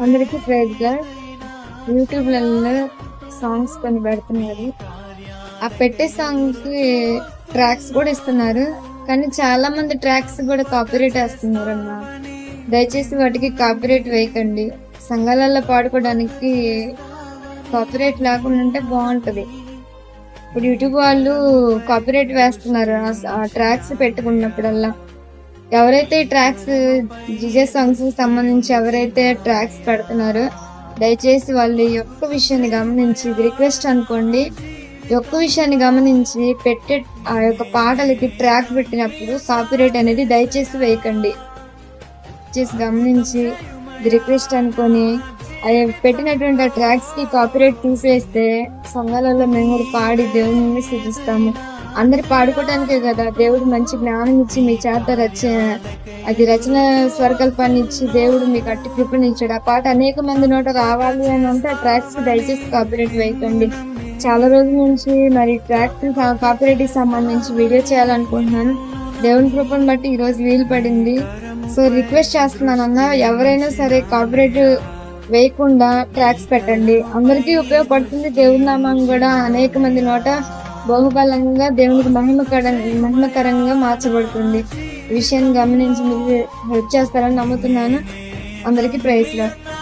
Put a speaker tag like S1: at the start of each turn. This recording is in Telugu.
S1: అందరికీ ప్రైజ్ గాడ్ యూట్యూబ్లలో సాంగ్స్ కొన్ని పెడుతున్నారు. ఆ పెట్టే సాంగ్కి ట్రాక్స్ కూడా ఇస్తున్నారు. కానీ చాలా మంది ట్రాక్స్ కూడా కాపీరేట్ వేస్తున్నారు అన్న దయచేసి వాటికి కాపీరేట్ వేయకండి. సంఘాలలో పాడుకోవడానికి కాపీరేట్ లేకుండా ఉంటే బాగుంటుంది. ఇప్పుడు యూట్యూబ్ వాళ్ళు కాపీరేట్ వేస్తున్నారు. ఆ- ఆ ట్రాక్స్ పెట్టుకున్నప్పుడల్లా. ఎవరైతే ట్రాక్స్ జిజే సాంగ్స్ సంబంధించి ఎవరైతే ట్రాక్స్ పెడుతున్నారో దయచేసి వాళ్ళు యొక్క విషయాన్ని గమనించి ఇది రిక్వెస్ట్ అనుకోండి యొక్క విషయాన్ని గమనించి పెట్టే ఆ యొక్క పాటలకి ట్రాక్ పెట్టినప్పుడు కాపీరైట్ అనేది దయచేసి వేయకండి. దయచేసి గమనించి ఇది రిక్వెస్ట్ అనుకొని అది పెట్టినటువంటి ఆ ట్రాక్స్కి కాపీరైట్ తీసేస్తే సంఘాలలో మేము కూడా పాడి దేవుని సూచిస్తాము అందరు పాడుకోవడానికే కదా దేవుడు మంచి జ్ఞానం ఇచ్చి మీ చేత రచ అది రచన స్వరకల్పాన్ని ఇచ్చి దేవుడు మీకు అట్టి కృపణించాడు ఆ పాట అనేక మంది నోట రావాలి అని అంటే ఆ ట్రాక్స్ దయచేసి కాపీరైట్ వేయకండి. చాలా రోజుల నుంచి మరి ట్రాక్ కాపీరైట్కి సంబంధించి వీడియో చేయాలనుకుంటున్నాను. దేవుని కృపను బట్టి ఈ రోజు వీలు పడింది. సో రిక్వెస్ట్ చేస్తున్నాను అన్న ఎవరైనా సరే కాపీరైట్ వేయకుండా ట్రాక్స్ పెట్టండి. అందరికీ ఉపయోగపడుతుంది దేవుని నామం కూడా. అనేక మంది నోట బహుబలంగా దేవునికి మహిమకర మహిమకరంగా మార్చబడుతుంది. విషయాన్ని గమనించి మీరు హెల్ప్ చేస్తారని నమ్ముతున్నాను. అందరికీ ప్రైజ్